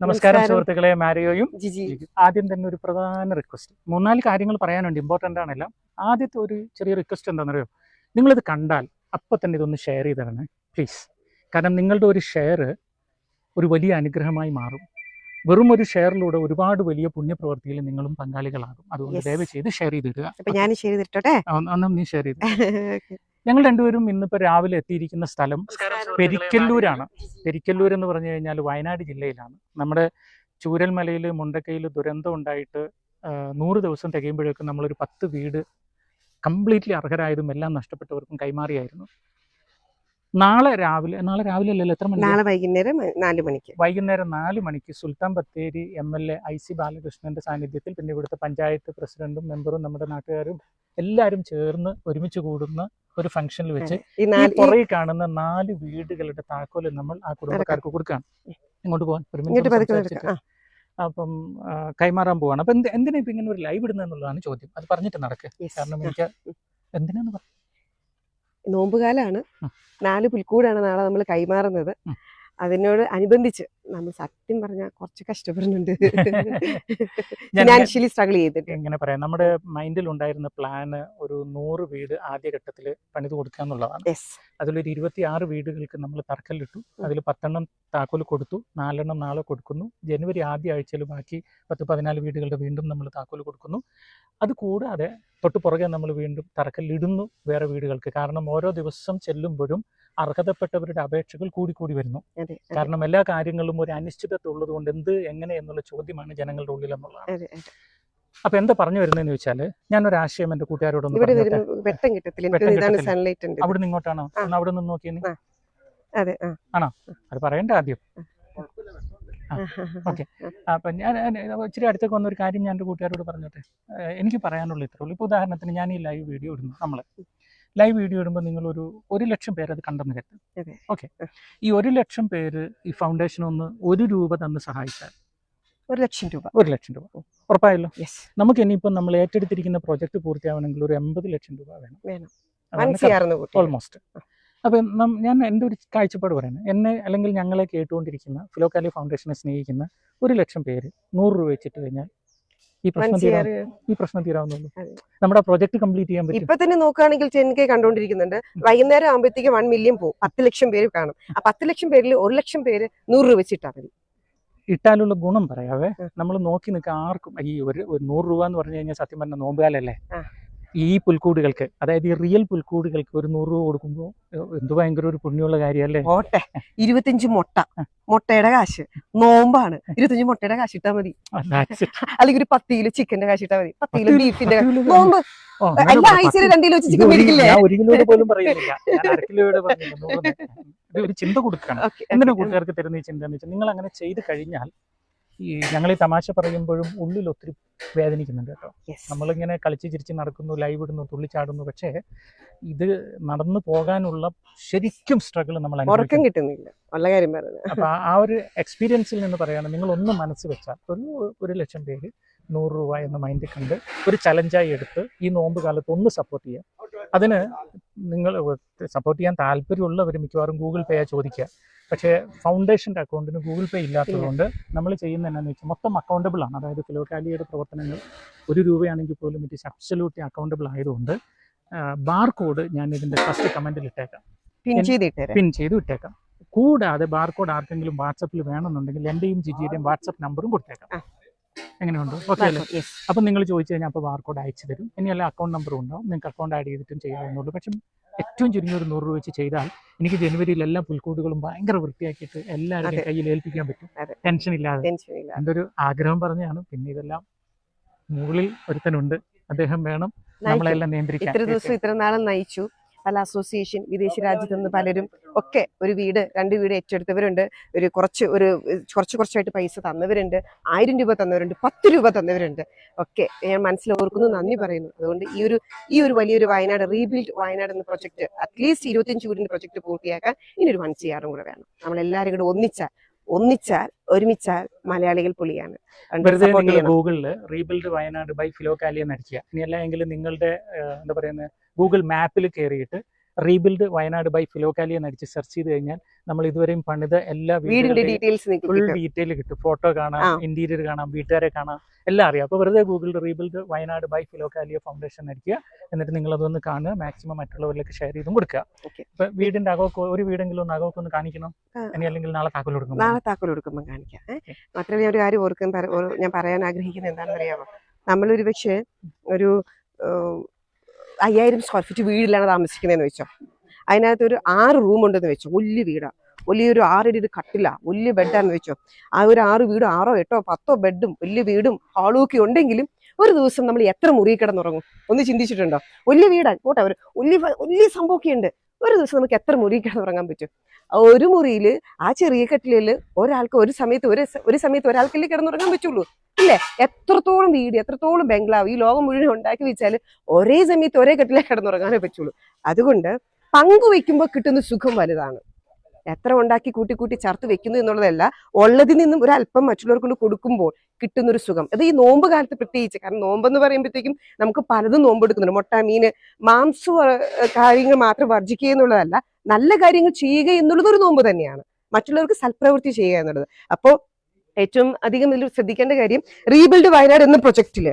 നമസ്കാരം. സുഹൃത്തുക്കളെ മാരിയോയും. ആദ്യം തന്നെ ഒരു പ്രധാന റിക്വസ്റ്റ് മൂന്നാൽ കാര്യങ്ങൾ പറയാനുണ്ട് ഇമ്പോർട്ടന്റ് ആണെല്ലാം. ആദ്യത്തെ ഒരു ചെറിയ റിക്വസ്റ്റ് എന്താണെന്നറിയോ? നിങ്ങളിത് കണ്ടാൽ അപ്പൊ തന്നെ ഇതൊന്ന് ഷെയർ ചെയ്ത് തരണേ പ്ലീസ് കാരണം നിങ്ങളുടെ ഒരു ഷെയർ ഒരു വലിയ അനുഗ്രഹമായി മാറും. വെറും ഒരു ഷെയറിലൂടെ ഒരുപാട് വലിയ പുണ്യപ്രവർത്തിയിൽ നിങ്ങളും പങ്കാളികളാകും. അതുകൊണ്ട്. ദയവ് ചെയ്ത് ഷെയർ ചെയ്തിടുക. ഞാൻ ഷെയർ ചെയ്തിട്ടോട്ടെ? ഒന്നും നീ ഷെയർ ചെയ്ത്? ഞങ്ങൾ രണ്ടുപേരും ഇന്നിപ്പോൾ രാവിലെ എത്തിയിരിക്കുന്ന സ്ഥലം പെരിക്കല്ലൂരാണ്. പെരിക്കല്ലൂർ എന്ന് പറഞ്ഞു കഴിഞ്ഞാൽ വയനാട് ജില്ലയിലാണ്. നമ്മുടെ ചൂരൽമലയിൽ മുണ്ടക്കയിൽ ദുരന്തം ഉണ്ടായിട്ട് നൂറ് ദിവസം തികയുമ്പോഴേക്കും നമ്മളൊരു പത്ത് വീട് കംപ്ലീറ്റ്ലി അർഹരായതും എല്ലാം നഷ്ടപ്പെട്ടവർക്കും കൈമാറിയായിരുന്നു. നാളെ രാവിലെ നാളെ രാവിലെ അല്ലല്ലോ എത്ര മണി നാളെ വൈകുന്നേരം നാല് മണിക്ക്. വൈകുന്നേരം നാല് മണിക്ക് Sultan Bathery M L A I C ബാലകൃഷ്ണന്റെ സാന്നിധ്യത്തിൽ പിന്നെ ഇവിടുത്തെ പഞ്ചായത്ത് പ്രസിഡന്റും മെമ്പറും നമ്മുടെ നാട്ടുകാരും എല്ലാവരും ചേർന്ന് ഒരുമിച്ച് കൂടുന്ന ഒരു ഫംഗ്ഷനിൽ വെച്ച് ഈ- കാണുന്ന നാല് വീടുകളുടെ താക്കോൽ നമ്മൾ ആ കുടുംബക്കാർക്ക് കൊടുക്കുകയാണ്. ഇങ്ങോട്ട് പോകാൻ ഒരു. ആ, അപ്പം കൈമാറാൻ പോവാണ്. അപ്പൊ എന്ത് എന്തിനാ ഇപ്പൊ ഇങ്ങനെ ഒരു ലൈവ് ഇടുന്നതെന്നുള്ളതാണ് ചോദ്യം. അത് പറഞ്ഞിട്ട് നടക്ക്. കാരണം. എനിക്ക് എന്തിനാന്ന് പറ നോമ്പുകാലാണ്. നാല് പുൽക്കൂടാണ് നാളെ നമ്മൾ കൈമാറുന്നത്. അതിനോട് അനുബന്ധിച്ച് നമ്മൾ സത്യം പറഞ്ഞാൽ കുറച്ച് കഷ്ടപ്പെടുന്നുണ്ട്. ഫിനാൻഷ്യലി സ്ട്രഗിൾ ചെയ്തിട്ട്. എങ്ങനെ പറയാം. നമ്മുടെ മൈൻഡിൽ ഉണ്ടായിരുന്ന പ്ലാന് ഒരു നൂറ് വീട് ആദ്യഘട്ടത്തിൽ പണിത് കൊടുക്കുക എന്നുള്ളതാണ്. അതിലൊരു ഇരുപത്തി ആറ് വീടുകൾക്ക് നമ്മൾ തറക്കല്ലിട്ടു. അതിൽ പത്തെണ്ണം താക്കോൽ കൊടുത്തു. നാലെണ്ണം നാളെ കൊടുക്കുന്നു. ജനുവരി ആദ്യ ആഴ്ചയിൽ ബാക്കി പത്ത് പതിനാല് വീടുകളുടെ വീണ്ടും നമ്മൾ താക്കോൽ കൊടുക്കുന്നു. അത് കൂടാതെ തൊട്ട് പുറകെ നമ്മൾ വീണ്ടും തറക്കല്ലിടുന്നു വേറെ വീടുകൾക്ക്. കാരണം ഓരോ ദിവസം ചെല്ലുമ്പോഴും അർഹതപ്പെട്ടവരുടെ അപേക്ഷകൾ കൂടിക്കൂടി വരുന്നു. കാരണം എല്ലാ കാര്യങ്ങളിലും ഒരു അനിശ്ചിതത്വം ഉള്ളത് കൊണ്ട് എന്ത് എങ്ങനെ എന്നുള്ള ചോദ്യമാണ് ജനങ്ങളുടെ ഉള്ളിൽ എന്നുള്ളത്. അപ്പൊ എന്താ പറഞ്ഞു വരുന്നതെന്ന് ഞാൻ ഞാനൊരു ആശയം എന്റെ കൂട്ടുകാരോടൊന്ന് വെട്ടം കിട്ടത്തില്ല. അവിടെ അവിടെ നിന്ന് നോക്കിയേ ആണോ? അതെ പറയണ്ട ആദ്യം. ഓക്കെ. അപ്പൊ ഞാൻ ഇച്ചിരി അടുത്തേക്ക് വന്ന ഒരു കാര്യം ഞാൻ എന്റെ കൂട്ടുകാരോട് പറഞ്ഞോട്ടെ? എനിക്ക് പറയാനുള്ള ഇത്രയുള്ളൂ ഇപ്പോൾ ഉദാഹരണത്തിന് ഞാൻ ഈ ലൈവ് വീഡിയോ ഇടുന്നു നമ്മൾ ലൈവ് വീഡിയോ ഇടുമ്പോൾ നിങ്ങൾ ഒരു ഒരു ലക്ഷം പേര് അത് കണ്ടെന്ന് കരുതും. ഓക്കെ ഈ ഒരു ലക്ഷം പേര് ഈ ഫൗണ്ടേഷൻ ഒന്ന് ഒരു രൂപ തന്ന് സഹായിച്ചാൽ ഒരു ലക്ഷം രൂപ. ഒരു ലക്ഷം രൂപ. ഉറപ്പായല്ലോ? നമുക്ക് ഇനിയിപ്പോൾ നമ്മൾ ഏറ്റെടുത്തിരിക്കുന്ന പ്രോജക്റ്റ് പൂർത്തിയാവണമെങ്കിൽ ഒരു എൺപത് ലക്ഷം രൂപ വേണം. ഓൾമോസ്റ്റ് അപ്പം ഞാൻ എന്റെ ഒരു കാഴ്ചപ്പാട് പറയുന്നത് എന്നെ അല്ലെങ്കിൽ ഞങ്ങളെ കേട്ടുകൊണ്ടിരിക്കുന്ന ഫിലോക്കാലി ഫൗണ്ടേഷനെ സ്നേഹിക്കുന്ന ഒരു ലക്ഷം പേര് നൂറ് രൂപ വെച്ചിട്ട് കഴിഞ്ഞാൽ ഈ പ്രശ്നം ഈ പ്രശ്നം തീരാവുന്നുള്ളൂ. നമ്മുടെ പ്രോജക്ട് കംപ്ലീറ്റ് ചെയ്യാൻ പറ്റും ഇപ്പൊ തന്നെ നോക്കുകയാണെങ്കിൽ ടെൻ കെ കണ്ടുകൊണ്ടിരിക്കുന്നുണ്ട് വൈകുന്നേരം ആകുമ്പോഴത്തേക്ക് വൺ മില്യൺ പോകും പത്ത് ലക്ഷം പേര് കാണും. ആ പത്ത് ലക്ഷം പേരിൽ ഒരു ലക്ഷം പേര് നൂറ് രൂപ വെച്ചിട്ടാ മതി. ഇട്ടാലുള്ള ഗുണം പറയാവേ. നമ്മൾ നോക്കി നിൽക്കുക ആർക്കും ഈ ഒരു നൂറ് രൂപ എന്ന് പറഞ്ഞു കഴിഞ്ഞാൽ സത്യം പറഞ്ഞ നോമ്പുകാലല്ലേ. ഈ പുൽക്കൂടുകൾക്ക് അതായത് ഈ റിയൽ പുൽക്കൂടുകൾക്ക് ഒരു നൂറ് രൂപ കൊടുക്കുമ്പോൾ എന്ത് ഭയങ്കര ഒരു പുണ്യമുള്ള കാര്യമല്ലേ ഓട്ടെ ഇരുപത്തിയഞ്ച് മുട്ട. മുട്ടയുടെ കാശ്. നോമ്പാണ്. ഇരുപത്തിയഞ്ച് മുട്ടയുടെ കാശ് ഇട്ടാ മതി. അല്ലെങ്കിൽ ഒരു പത്ത് കിലോ ചിക്കന്റെ കാശ് ഇട്ടാ മതി. പത്ത് കിലോ ബീഫിന്റെ നോമ്പ്. എല്ലാ ആഴ്ചയിലും രണ്ട് കിലോ ചിക്കൻ ഒരു- മേടിക്കില്ലേ? ഞാൻ ഒരു കിലോ പോലും പറയുന്നില്ല. ഒരു ചിന്ത കൊടുക്കണം. എന്തിനാ. കൂട്ടുകാർക്ക് തരുന്ന ഈ ചിന്ത എന്ന് വെച്ചാൽ നിങ്ങൾ അങ്ങനെ ചെയ്ത് കഴിഞ്ഞാൽ ഈ ഞങ്ങൾ ഈ തമാശ പറയുമ്പോഴും ഉള്ളിൽ ഒത്തിരി വേദനിക്കുന്നുണ്ട് കേട്ടോ. നമ്മളിങ്ങനെ കളിച്ച് ചിരിച്ച് നടക്കുന്നു ലൈവ് ഇടുന്നു തുള്ളിച്ചാടുന്നു പക്ഷേ ഇത് നടന്നു പോകാനുള്ള ശരിക്കും സ്ട്രഗിൾ നമ്മൾ ഉറക്കം കിട്ടുന്നില്ല. ഉള്ള കാര്യം പറഞ്ഞു അപ്പൊ ആ- ഒരു എക്സ്പീരിയൻസിൽ നിന്ന് പറയുകയാണ് നിങ്ങൾ ഒന്ന് മനസ്സ് വെച്ചാൽ ഒരു ഒരു ലക്ഷം പേര് നൂറ് രൂപ എന്ന മൈൻഡിൽ കണ്ട് ഒരു ചലഞ്ചായി എടുത്ത് ഈ നോമ്പ് കാലത്ത് ഒന്ന് സപ്പോർട്ട് ചെയ്യാം. അതിന് നിങ്ങൾ സപ്പോർട്ട് ചെയ്യാൻ താല്പര്യമുള്ളവർ മിക്കവാറും ഗൂഗിൾ പേ ചോദിക്കുക. പക്ഷേ ഫൗണ്ടേഷന്റെ അക്കൗണ്ടിന് ഗൂഗിൾ പേ ഇല്ലാത്തതുകൊണ്ട് നമ്മൾ ചെയ്യുന്ന എന്നാന്ന് വെച്ചാൽ മൊത്തം അക്കൗണ്ടബിൾ ആണ്. അതായത് ഫിലോക്കാലിയുടെ പ്രവർത്തനങ്ങൾ ഒരു രൂപയാണെങ്കിൽ പോലും ഇറ്റ് ഇസ് അബ്സല്യൂട്ട്ലി അക്കൗണ്ടബിൾ ആയതുകൊണ്ട് ബാർ കോഡ് ഞാൻ ഇതിന്റെ ഫസ്റ്റ് കമന്റിൽ ഇട്ടേക്കാം. പിൻ ചെയ്ത് ഇട്ടേക്കാം. കൂടാതെ ബാർ കോഡ് ആർക്കെങ്കിലും വാട്സപ്പിൽ വേണമെന്നുണ്ടെങ്കിൽ എന്റെയും ജിജിയുടെയും വാട്സപ്പ് നമ്പറും കൊടുത്തേക്കാം. എങ്ങനെയുണ്ട്? ഓക്കെ അല്ലേ. അപ്പം നിങ്ങൾ ചോദിച്ചു കഴിഞ്ഞാൽ അപ്പോൾ ബാർകോഡ് അയച്ചു തരും. ഇനിയല്ല അക്കൗണ്ട് നമ്പറും ഉണ്ടാവും. നിങ്ങൾക്ക് അക്കൗണ്ട് ആഡ് ചെയ്തിട്ടും ചെയ്യാവുന്നുള്ളൂ പക്ഷേ ഏറ്റവും ചുരുങ്ങിയ ഒരു നൂറ് രൂപ വെച്ച് ചെയ്താൽ എനിക്ക് ജനുവരിയിൽ എല്ലാ പുൽക്കൂടുകളും ഭയങ്കര വൃത്തിയാക്കിയിട്ട് എല്ലാവരുടെയും കയ്യിൽ ഏൽപ്പിക്കാൻ പറ്റും. ടെൻഷൻ ഇല്ലാതെ എന്റെ ഒരു ആഗ്രഹം പറഞ്ഞാണ്. പിന്നെ ഇതെല്ലാം മുകളിൽ ഒരുത്തനുണ്ട്. അദ്ദേഹം വേണം നമ്മളെല്ലാം നിയന്ത്രിക്കാൻ. ഇത്ര ദിവസം ഇത്ര നാളും നയിച്ചു. പല അസോസിയേഷൻ വിദേശ രാജ്യത്ത് നിന്ന് പലരും ഒക്കെ ഒരു വീട് രണ്ട് വീട് ഏറ്റെടുത്തവരുണ്ട്. ഒരു കുറച്ച് ഒരു കുറച്ച് കുറച്ചായിട്ട് പൈസ തന്നവരുണ്ട്. ആയിരം രൂപ തന്നവരുണ്ട്. പത്ത് രൂപ തന്നവരുണ്ട്. ഒക്കെ ഞാൻ മനസ്സിൽ ഓർക്കുന്നു നന്ദി പറയുന്നു. അതുകൊണ്ട് ഈ ഒരു ഈ ഒരു വലിയൊരു വയനാട് റീബിൽഡ് വയനാട് എന്ന പ്രൊജക്ട് അറ്റ്ലീസ്റ്റ് ഇരുപത്തിയഞ്ച് വീടിന്റെ പ്രൊജക്ട് പൂർത്തിയാക്കാൻ ഇനി ഒരു വൺ ആറും കൂടെ വേണം. നമ്മളെല്ലാവരും കൂടെ ഒന്നിച്ചാൽ ഒന്നിച്ചാൽ ഒരുമിച്ചാൽ മലയാളികൾ പുളിയാണ്. ഗൂഗിളിൽ റീബിൽഡ് വയനാട് ബൈ ഫിലോ എന്ന് അടിക്കുക. ഇനി അല്ല എങ്കിൽ നിങ്ങളുടെ എന്താ പറയുന്നത് ഗൂഗിൾ മാപ്പിൽ കയറിയിട്ട് റീബിൽഡ് വയനാട് ബൈ ഫിലോകാലി എന്ന് അടിച്ച് സെർച്ച് ചെയ്ത് കഴിഞ്ഞാൽ നമ്മൾ ഇതുവരെയും പണിത എല്ലാ വീടിന്റെ വീടുകളുടെയും ഡീറ്റെയിൽസ് ഫുൾ ഡീറ്റെയിൽ കിട്ടും. ഫോട്ടോ കാണാം ഇന്റീരിയർ കാണാം വീട്ടുകാരെ കാണാം എല്ലാം അറിയാം. അപ്പോൾ വെറുതെ Google rebuild Wayanad by Philokalia foundation അടിക്കുക എന്നിട്ട് നിങ്ങൾ അതൊന്ന് കാണുക. മാക്സിമം മറ്റുള്ളവരിലേക്ക് ഷെയർ ചെയ്തും കൊടുക്കുക. ഇപ്പൊ വീടിന്റെ അകോക്ക് ഒരു വീടെങ്കിലും ഒന്ന് അകോക്ക് ഒന്ന് കാണിക്കണം. ഇനി അല്ലെങ്കിൽ നാളെ താക്കോൽ കൊടുക്കണം നാളെ താക്കോൽ കൊടുക്കുമ്പോൾ കാണിക്കാം. മാത്രമേ മാത്രമല്ല ഞാൻ ഒരു കാര്യം ഓർക്കാൻ ഞാൻ പറയാൻ ആഗ്രഹിക്കുന്നത് എന്താണെന്ന് അറിയാമോ നമ്മളൊരു പക്ഷേ ഒരു അയ്യായിരം സ്ക്വയർ ഫീറ്റ് വീടിലാണ് താമസിക്കുന്നതെന്ന് വെച്ചോ. അതിനകത്ത് ഒരു ആറ് റൂം ഉണ്ടെന്ന് വെച്ചോ. വലിയ വീടാണ് വലിയൊരു ആറടി ഒരു കട്ടില്ല വലിയ ബെഡാന്ന് വെച്ചോ. ആ ഒരു ആറ് വീടും ആറോ എട്ടോ പത്തോ ബെഡും വലിയ വീടും ഹാളും ഒക്കെ ഉണ്ടെങ്കിലും ഒരു ദിവസം നമ്മൾ എത്ര മുറി കിടന്നുറങ്ങും? ഒന്ന് ചിന്തിച്ചിട്ടുണ്ടോ? വലിയ വീടാണ് പോട്ടെ ഒരു വലിയ വലിയ സംഭവമൊക്കെ ഉണ്ട് ഒരു ദിവസം നമുക്ക് എത്ര മുറി കിടന്നുറങ്ങാൻ പറ്റും? ഒരു മുറിയിൽ ആ ചെറിയ കട്ടിലിൽ ഒരാൾക്ക് ഒരു സമയത്ത് ഒരു ഒരു സമയത്ത് ഒരാൾക്കല്ലേ കിടന്നുറങ്ങാൻ പറ്റുള്ളൂ? ഇല്ലേ? എത്രത്തോളം വീട് എത്രത്തോളം ബംഗ്ലാവ് ഈ ലോകം മുഴുവൻ ഉണ്ടാക്കി വെച്ചാൽ ഒരേ സമയത്ത് ഒരേ കെട്ടിലേ കിടന്നുറങ്ങാനേ പറ്റുള്ളൂ. അതുകൊണ്ട് പങ്കുവെക്കുമ്പോൾ കിട്ടുന്ന സുഖം വലുതാണ്. എത്ര ഉണ്ടാക്കി കൂട്ടി കൂട്ടി ചേർത്ത് വെക്കുന്നു എന്നുള്ളതല്ല ഉള്ളതിൽ നിന്നും ഒരു അല്പം മറ്റുള്ളവർക്ക് കൊണ്ട് കൊടുക്കുമ്പോൾ കിട്ടുന്ന ഒരു സുഖം. അത് ഈ നോമ്പ് കാലത്ത് പ്രത്യേകിച്ച് കാരണം നോമ്പെന്ന് പറയുമ്പോഴത്തേക്കും നമുക്ക് പലതും നോമ്പെടുക്കുന്നുണ്ട്. മുട്ട മീന് മാംസ കാര്യങ്ങൾ മാത്രം വർജിക്കുക എന്നുള്ളതല്ല നല്ല കാര്യങ്ങൾ ചെയ്യുക എന്നുള്ളത് ഒരു നോമ്പ് തന്നെയാണ്. മറ്റുള്ളവർക്ക് സൽപ്രവൃത്തി ചെയ്യുക എന്നുള്ളത്. അപ്പോൾ ഏറ്റവും അധികം ഇതിൽ ശ്രദ്ധിക്കേണ്ട കാര്യം റീബിൽഡ് വയനാട് എന്ന പ്രൊജക്റ്റിൽ.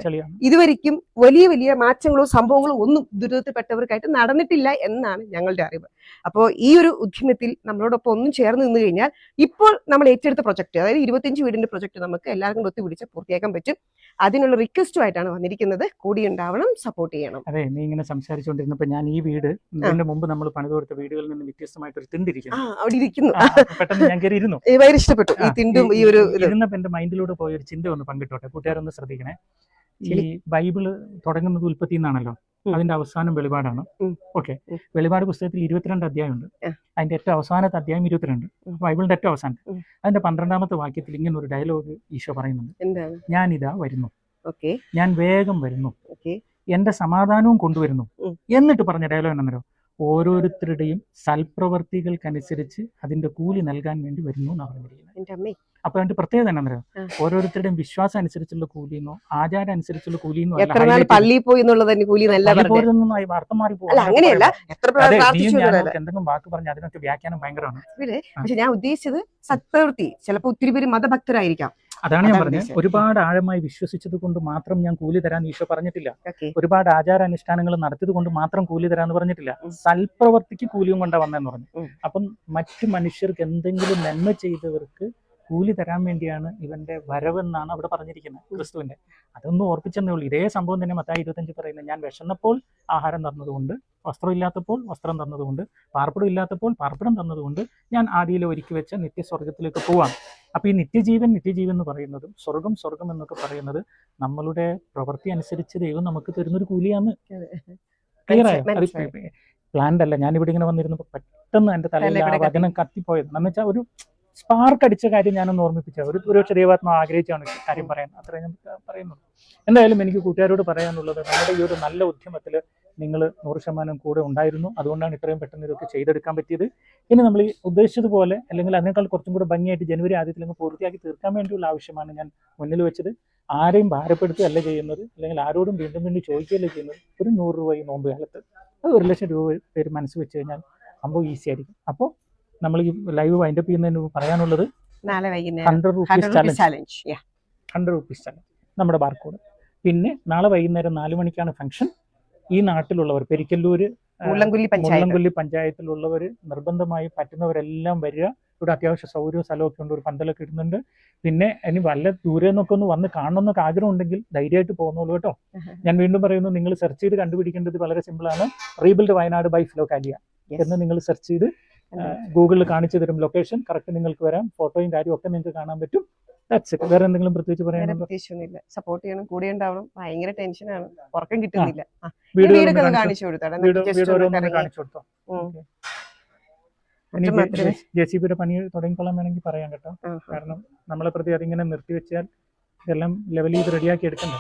ഇതുവരിക്കും വലിയ വലിയ മാറ്റങ്ങളോ സംഭവങ്ങളോ ഒന്നും ദുരിതത്തിൽപ്പെട്ടവർക്കായിട്ട് നടന്നിട്ടില്ല എന്നാണ് ഞങ്ങളുടെ അറിവ്. അപ്പോൾ ഈ ഒരു ഉദ്യമത്തിൽ നമ്മളോടൊപ്പം ഒന്നും ചേർന്ന് നിന്ന് കഴിഞ്ഞാൽ ഇപ്പോൾ നമ്മൾ ഏറ്റെടുത്ത പ്രൊജക്ട് അതായത് ഇരുപത്തിയഞ്ച് വീടിന്റെ പ്രൊജക്ട് നമുക്ക് എല്ലാവർക്കും കൂടെ ഒത്തുപിടിച്ച് പൂർത്തിയാക്കാൻ പറ്റും. അതിനുള്ള റിക്വസ്റ്റുമായിട്ടാണ് വന്നിരിക്കുന്നത്. കൂടി ഉണ്ടാവണം സപ്പോർട്ട് ചെയ്യണം. അതെ നീ ഇങ്ങനെ സംസാരിച്ചുകൊണ്ടിരുന്നപ്പോ ഞാൻ ഈ വീട് ഇതിന്റെ മുമ്പ് നമ്മൾ പണിത് കൊടുത്ത വീടുകളിൽ നിന്ന് വ്യത്യസ്തമായിട്ട് ഒരു തിണ്ടിരിക്കുന്നു അവിടെ ഇരിക്കുന്നു. പെട്ടെന്ന് ഞാൻ കയറി ഇരുന്നു ഇഷ്ടപ്പെട്ടു. ഈ തിണ്ടും ഈ ഒരു ഇത് എന്റെ എന്റെ മൈൻഡിലൂടെ പോയ ഒരു ചിന്ത ഒന്ന് പങ്കിട്ടോട്ടെ? കൂട്ടുകാരൊന്ന് ശ്രദ്ധിക്കണേ. ഈ. ബൈബിൾ തുടങ്ങുന്നത് ഉൽപ്പത്തി നിന്നാണല്ലോ അതിന്റെ അവസാനം വെളിപാടാണ്. ഓക്കെ. വെളിപാട് പുസ്തകത്തിൽ ഇരുപത്തിരണ്ട് അധ്യായമുണ്ട്. അതിന്റെ ഏറ്റവും അവസാനത്തെ അധ്യായം ഇരുപത്തിരണ്ട്. ബൈബിളിന്റെ ഏറ്റവും അവസാനം. അതിന്റെ പന്ത്രണ്ടാമത്തെ വാക്യത്തിൽ ഇങ്ങനെ ഒരു ഡയലോഗ് ഈശോ പറയുന്നുണ്ട്. ഞാൻ ഇതാ വരുന്നു. ഞാൻ വേഗം വരുന്നു. എന്റെ സമാധാനവും കൊണ്ടുവരുന്നു. എന്നിട്ട് പറഞ്ഞ ഡയലോഗ് എന്നോ ഓരോരുത്തരുടെയും സൽപ്രവർത്തികൾക്കനുസരിച്ച് അതിന്റെ കൂലി നൽകാൻ വേണ്ടി വരുന്നു എന്നാണ് പറഞ്ഞിരിക്കുന്നത്. അപ്പൊ അതിന്റെ പ്രത്യേകത എന്നാ. ഓരോരുത്തരുടെയും വിശ്വാസം അനുസരിച്ചുള്ള കൂലിയെന്നോ ആചാരം അനുസരിച്ചുള്ള കൂലിയെന്നോ എത്ര നാൾ പള്ളിയിൽ പോയി എന്നുള്ളത് കൂലി നല്ല അർത്ഥം മാറി അങ്ങനെയല്ല. എത്ര എന്തെങ്കിലും വാക്ക് പറഞ്ഞ അതിനൊക്കെ വ്യാഖ്യാനം ഭയങ്കരമാണ്. പക്ഷെ ഞാൻ ഉദ്ദേശിച്ചത് സത്പ്രവൃത്തി ചിലപ്പോ ഒത്തിരി പേര് മതഭക്തരായിരിക്കാം. അതാണ് ഞാൻ പറഞ്ഞത് ഒരുപാട് ആഴമായി വിശ്വസിച്ചത് കൊണ്ട് മാത്രം ഞാൻ കൂലി തരാൻ ഈശോ പറഞ്ഞിട്ടില്ല. ഒരുപാട് ആചാരാനുഷ്ഠാനങ്ങൾ നടത്തിയത് കൊണ്ട് മാത്രം കൂലി തരാന്ന് പറഞ്ഞിട്ടില്ല. സൽപ്രവർത്തിക്ക് കൂലിയും കൊണ്ടാ വന്നെന്ന് പറഞ്ഞു. അപ്പം മറ്റു മനുഷ്യർക്ക് എന്തെങ്കിലും നന്മ ചെയ്തവർക്ക് കൂലി തരാൻ വേണ്ടിയാണ് ഇവന്റെ വരവെന്നാണ് അവിടെ പറഞ്ഞിരിക്കുന്നത് ക്രിസ്തുവിന്റെ. അതൊന്നും ഓർപ്പിച്ചെന്നേ ഉള്ളൂ. ഇതേ സംഭവം തന്നെ മത്തായി ഇരുപത്തഞ്ച് പറയുന്നത്. ഞാൻ വിശന്നപ്പോൾ ആഹാരം തന്നതുകൊണ്ട് വസ്ത്രം ഇല്ലാത്തപ്പോൾ വസ്ത്രം തന്നതുകൊണ്ട് പാർപ്പിടം ഇല്ലാത്തപ്പോൾ പാർപ്പിടം തന്നതുകൊണ്ട് ഞാൻ ആദിയിൽ ഒരുക്കി വെച്ച നിത്യസ്വർഗത്തിലേക്ക് പോവാം. അപ്പൊ ഈ നിത്യജീവൻ നിത്യജീവൻ എന്ന് പറയുന്നതും സ്വർഗം സ്വർഗം എന്നൊക്കെ പറയുന്നത് നമ്മളുടെ പ്രവൃത്തി അനുസരിച്ച് ദൈവം നമുക്ക് തരുന്നൊരു അത്. പ്ലാൻഡ് അല്ല. ഞാനിവിടെ ഇങ്ങനെ വന്നിരുന്നപ്പോൾ പെട്ടെന്ന് എന്റെ തലയിൽ ആ വചനം കത്തിപ്പോയത്. എന്ന് വെച്ചാൽ ഒരു സ്പാർക്ക് അടിച്ച കാര്യം ഞാനൊന്ന് ഓർമ്മിപ്പിച്ച. ഒരു ഒരു ദൈവാത്മ ആഗ്രഹിച്ചാണ് കാര്യം പറയാൻ. അത്ര ഞാൻ പറയുന്നുള്ളൂ. എന്തായാലും എനിക്ക് കൂട്ടുകാരോട് പറയാനുള്ളത് നമ്മുടെ ഈ ഒരു നല്ല ഉദ്യമത്തിൽ നിങ്ങൾ നൂറ് ശതമാനം കൂടെ ഉണ്ടായിരുന്നു. അതുകൊണ്ടാണ് ഇത്രയും പെട്ടെന്ന് ഇതൊക്കെ ചെയ്തെടുക്കാൻ പറ്റിയത്. ഇനി നമ്മൾ ഈ ഉദ്ദേശിച്ചതുപോലെ അല്ലെങ്കിൽ അതിനേക്കാൾ കുറച്ചും കൂടെ ഭംഗിയായിട്ട് ജനുവരി ആദ്യത്തിൽ അങ്ങ് പൂർത്തിയാക്കി തീർക്കാൻ വേണ്ടിയുള്ള ആവശ്യമാണ് ഞാൻ മുന്നിൽ വെച്ചത്. ആരെയും ഭാരപ്പെടുത്തുകയല്ല ചെയ്യുന്നത്. അല്ലെങ്കിൽ ആരോടും വീണ്ടും വീണ്ടും ചോദിക്കുകയല്ല ചെയ്യുന്നത്. ഒരു നൂറ് രൂപ ഈ നോമ്പ് കാലത്ത്. അത് ഒരു ലക്ഷം രൂപ പേര് മനസ്സ് വെച്ച് കഴിഞ്ഞാൽ സംഭവം ഈസി ആയിരിക്കും. അപ്പോൾ നമ്മൾ ഈ ലൈവ് വൈൻഡ് അപ്പ് ചെയ്യുന്നതിന് പറയാനുള്ളത് നാളെ വൈകുന്നേരം. Hundred rupees challenge hundred rupees challenge നമ്മുടെ ബാർക്കോഡ് പിന്നെ നാളെ വൈകുന്നേരം നാല് മണിക്കാണ് ഫംഗ്ഷൻ ഈ നാട്ടിലുള്ളവർ പെരിക്കല്ലൂര് മുള്ളംകുല്ലി പഞ്ചായത്ത്. പഞ്ചായത്തിലുള്ളവർ നിർബന്ധമായി പറ്റുന്നവരെല്ലാം വരിക. ഇവിടെ അത്യാവശ്യ സൗകര്യവും സ്ഥലമൊക്കെ ഉണ്ട് ഒരു പന്തലൊക്കെ ഇടുന്നുണ്ട്. പിന്നെ ഇനി വല്ല ദൂരെ നിന്നൊക്കെ ഒന്ന് വന്ന് കാണണമെന്നൊക്കെ ആഗ്രഹം ഉണ്ടെങ്കിൽ ധൈര്യമായിട്ട് പോകുന്നുള്ളൂ കേട്ടോ. ഞാൻ വീണ്ടും പറയുന്നു നിങ്ങൾ സെർച്ച് ചെയ്ത് കണ്ടുപിടിക്കേണ്ടത് വളരെ സിമ്പിളാണ് റീബിൽഡ് വയനാട് ബൈ ഫ്ലോകാലിയ. എന്ന് നിങ്ങൾ സെർച്ച് ചെയ്ത് ഗൂഗിളിൽ കാണിച്ചു തരും ലൊക്കേഷൻ കറക്റ്റ് നിങ്ങൾക്ക് വരാം. ഫോട്ടോയും കാര്യവും ഒക്കെ നിങ്ങൾക്ക് കാണാൻ പറ്റും. ദാറ്റ്സ് ഇറ്റ് വേറെ എന്തെങ്കിലും പ്രത്യേകിച്ച് പറയാനുണ്ടോ? പ്രത്യേകിച്ചൊന്നുമില്ല. സപ്പോർട്ട് ചെയ്യണം കൂടെ ഉണ്ടാവണം. ഭയങ്കര ടെൻഷനാണ് ഉറക്കം കിട്ടുന്നില്ല. വീടൊക്കെ ഒന്ന് കാണിച്ചു കൊടുത്തോടെ. കാണിച്ചു കൊടുത്തോ? ജെ സി ബിയുടെ പണി തുടങ്ങിക്കൊള്ളാൻ വേണമെങ്കിൽ പറയാം കേട്ടോ. കാരണം നമ്മളെ പ്രതി അതിങ്ങനെ നിർത്തിവെച്ചാൽ ഇതെല്ലാം ലെവൽ ചെയ്ത് റെഡിയാക്കി എടുക്കണ്ടേ?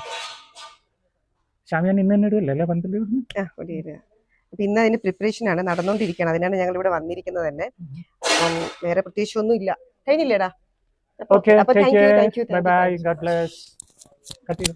ഷാമിയാൻ ഇന്ന് തന്നെ ഇടുമല്ലോ അല്ലേ. അപ്പൊ ഇന്ന് അതിന് പ്രിപ്പറേഷൻ ആണ്. നടന്നുകൊണ്ടിരിക്കുകയാണ് അതിനാണ് ഞങ്ങൾ ഇവിടെ വന്നിരിക്കുന്നത് തന്നെ. അപ്പം വേറെ പ്രത്യേകിച്ച് ഒന്നും ഇല്ല കഴിഞ്ഞില്ലേടാ? okay, okay take care. You, thank you, thank bye you, bye. God bless. Continue.